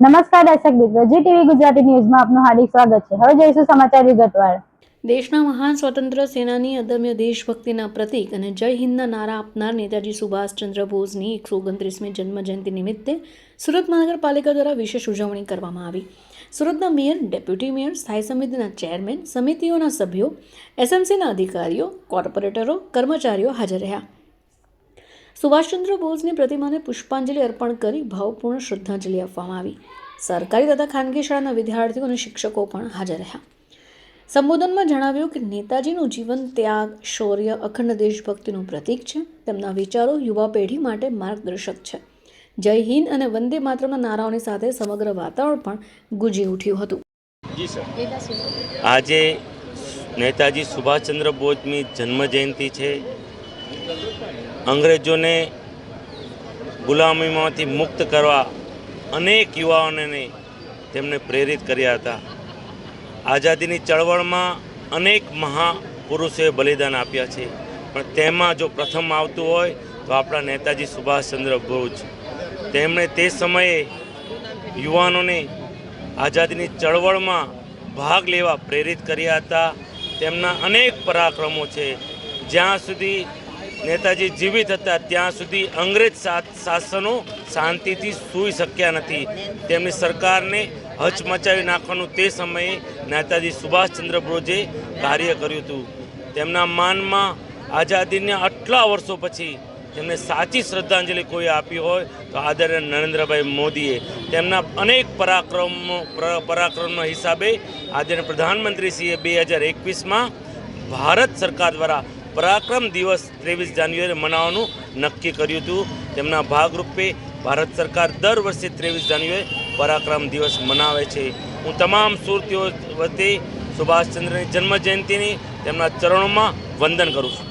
નમસ્કાર દર્શક મિત્રો, જી ટીવી ગુજરાતી ન્યૂઝમાં આપનું હાર્દિક સ્વાગત છે. હવે જોઈશું સમાચાર વિગતવાર દેશના મહાન સ્વતંત્ર સેનાની અદમ્ય દેશભક્તિના પ્રતીક અને જય હિન્દના નારા આપનાર નેતાજી સુભાષચંદ્ર બોઝની એકસો ઓગણત્રીસમી જન્મજયંતિ નિમિત્તે સુરત મહાનગરપાલિકા દ્વારા વિશેષ ઉજવણી કરવામાં આવી. સુરતના મેયર, ડેપ્યુટી મેયર, સ્થાયી સમિતિના ચેરમેન, સમિતિઓના સભ્યો, એસએમસીના અધિકારીઓ, કોર્પોરેટરો, કર્મચારીઓ હાજર રહ્યા. સુભાષચંદ્ર બોઝની પ્રતિમાને પુષ્પાંજલિ અર્પણ કરી ભાવપૂર્ણ શ્રદ્ધાંજલિ આપવામાં આવી. સરકારી તથા ખાનગી શાળાના વિદ્યાર્થીઓ અને શિક્ષકો પણ હાજર રહ્યા. સંબોધનમાં જણાવ્યું કે નેતાજીનું જીવન ત્યાગ શૌર્ય અખંડ દેશભક્તિનું પ્રતીક છે. તેમના વિચારો યુવા પેઢી માટે માર્ગદર્શક છે. જય હિન્દ અને વંદે માતરમના નારાઓની સાથે સમગ્ર વાતાવરણ પણ ગુંજી ઉઠ્યું હતું. આજે નેતાજી સુભાષચંદ્ર બોઝની જન્મજયંતિ છે. અંગ્રેજોને ગુલામીમાંથી મુક્ત કરવા અનેક યુવાઓને તેમને પ્રેરિત કર્યા હતા. આઝાદીની ચળવળમાં અનેક મહાપુરુષોએ બલિદાન આપ્યા છે. પણ તેમાં જો પ્રથમ આવતું હોય, તો આપણા નેતાજી સુભાષચંદ્ર બોઝ. તેમણે તે સમયે યુવાનોને આઝાદીની ચળવળમાં ભાગ લેવા પ્રેરિત કર્યા હતા. તેમના અનેક પરાક્રમો છે. જ્યાં સુધી નેતાજી જીવિત હતા, ત્યાં સુધી અંગ્રેજ શાસનો શાંતિથી સૂઈ શક્યા નથી. તેમની સરકારને હચમચાવી નાખવાનું તે સમયે નેતાજી સુભાષચંદ્ર બોઝે કાર્ય કર્યું હતું. તેમના માનમાં આઝાદીને આટલા વર્ષો પછી તેમને સાચી શ્રદ્ધાંજલિ કોઈ આપી હોય, તો આદરણીય નરેન્દ્રભાઈ મોદીએ તેમના અનેક પરાક્રમો પરાક્રમના હિસાબે આદરણીય પ્રધાનમંત્રીશ્રીએ બે હજાર એકવીસમાં ભારત સરકાર દ્વારા પરાક્રમ દિવસ ત્રેવીસ જાન્યુઆરી મનાવવાનું નક્કી કર્યું હતું. તેમના ભાગરૂપે ભારત સરકાર દર વર્ષે ત્રેવીસ જાન્યુઆરી પરાક્રમ દિવસ મનાવે છે. હું તમામ સુરતીઓ વતી સુભાષચંદ્રની જન્મજયંતિની તેમના ચરણોમાં વંદન કરું છું.